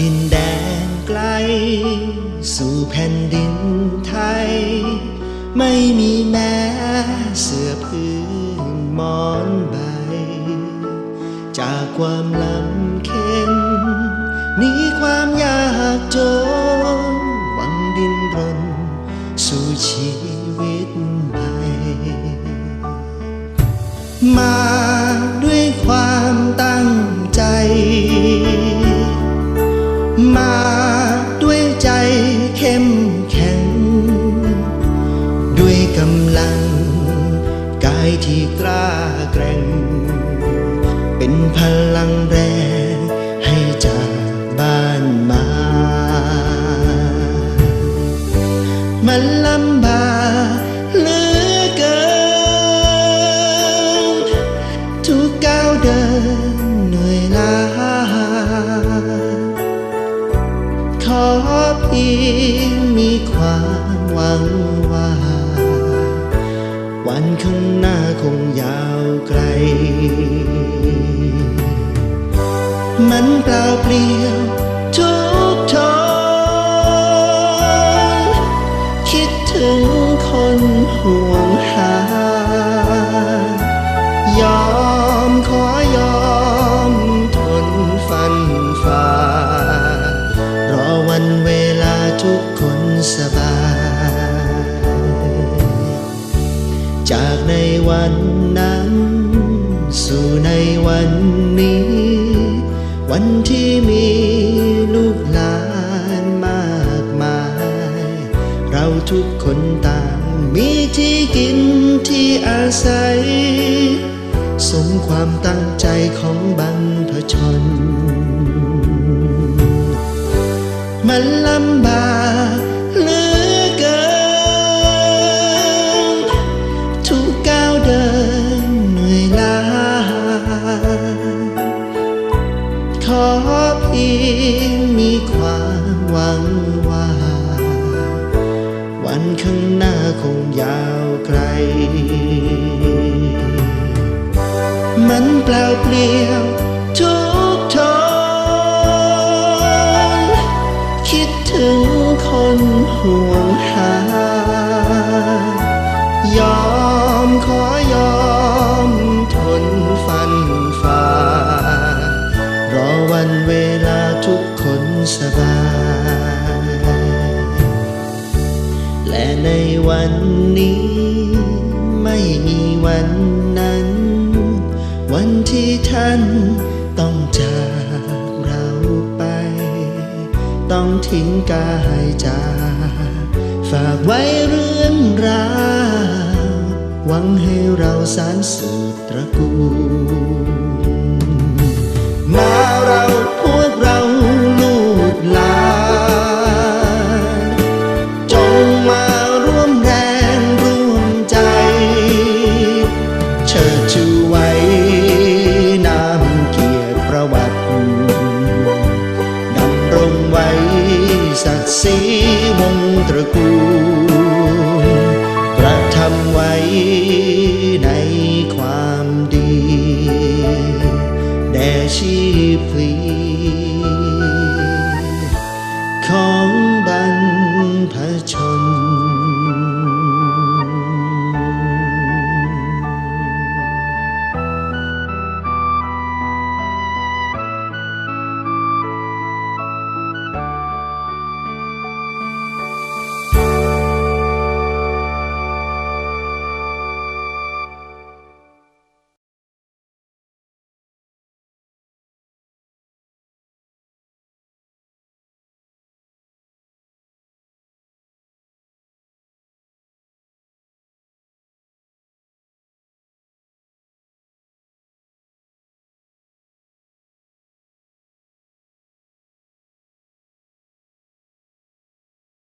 ดินแดนไกล สู่แผ่นดินไทย ไม่มีแม้เสื้อพื้นมอนใบ จากความลำเค็นหนีความยากจนหวังดินรน สู่ชี ปล่าเปลี่ยวทุกทนคิดถึงคนห่วงหายอมขอยอมทนฟันฝ่ารอวันเวลาทุกคนสบาย จากในวันนั้น สู่ในวันนี้ วันที่มีลูกหลานมากมาย เราทุกคนต่างมีที่กินที่อาศัย สมความตั้งใจของบรรพชน มันลำบาก หวังว่า วันข้างหน้าคงยาวไกล มันเปล่าเปลี่ยวทุกทนคิดถึงคนห่วงหายอมขอยอมทนฟันฝ่ารอวันเวลาทุกคน สบาย และในวันนี้ ไม่มีวันนั้น วันที่ท่านต้องจากเราไป ต้องทิ้งกายจากฝากไว้เรื่องราวหวังให้เราสารสืบตระกูล ศรีวงตระกูลกระทำไว้ในความดี แด่ชีพลี